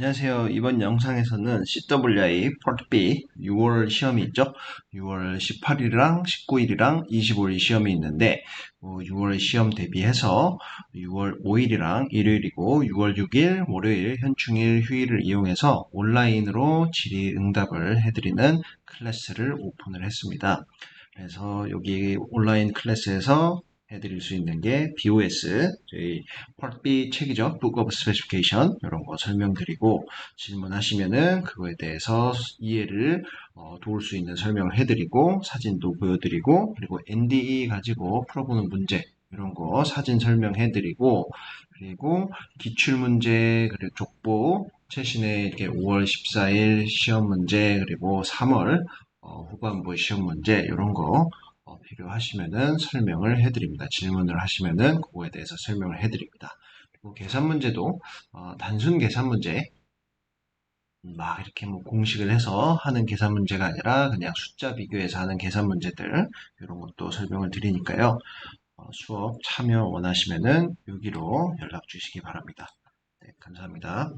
안녕하세요. 이번 영상에서는 CWI 포트 B 6월 시험이 있죠. 6월 18일이랑 19일이랑 25일 시험이 있는데 6월 시험 대비해서 6월 5일이랑 일요일이고 6월 6일 월요일 현충일 휴일을 이용해서 온라인으로 질의 응답을 해드리는 클래스를 오픈을 했습니다. 그래서 여기 온라인 클래스에서 해드릴 수 있는 게 BOS, 저희 B 책이죠. Book of Specification 이런 거 설명드리고 질문하시면은 그거에 대해서 이해를 어, 도울 수 있는 설명을 해드리고 사진도 보여드리고 그리고 NDE 가지고 풀어보는 문제 이런 거 사진 설명해드리고 그리고 기출 문제 그리고 족보 최신의 이렇게 5월 14일 시험 문제 그리고 3월 어, 후반부 시험 문제 이런 거 어, 필요하시면은 설명을 해드립니다. 질문을 하시면은 그거에 대해서 설명을 해드립니다. 그리고 계산 문제도 어, 단순 계산 문제 막 이렇게 뭐 공식을 해서 하는 계산 문제가 아니라 그냥 숫자 비교해서 하는 계산 문제들 이런 것도 설명을 드리니까요. 어, 수업 참여 원하시면은 여기로 연락 주시기 바랍니다. 네, 감사합니다.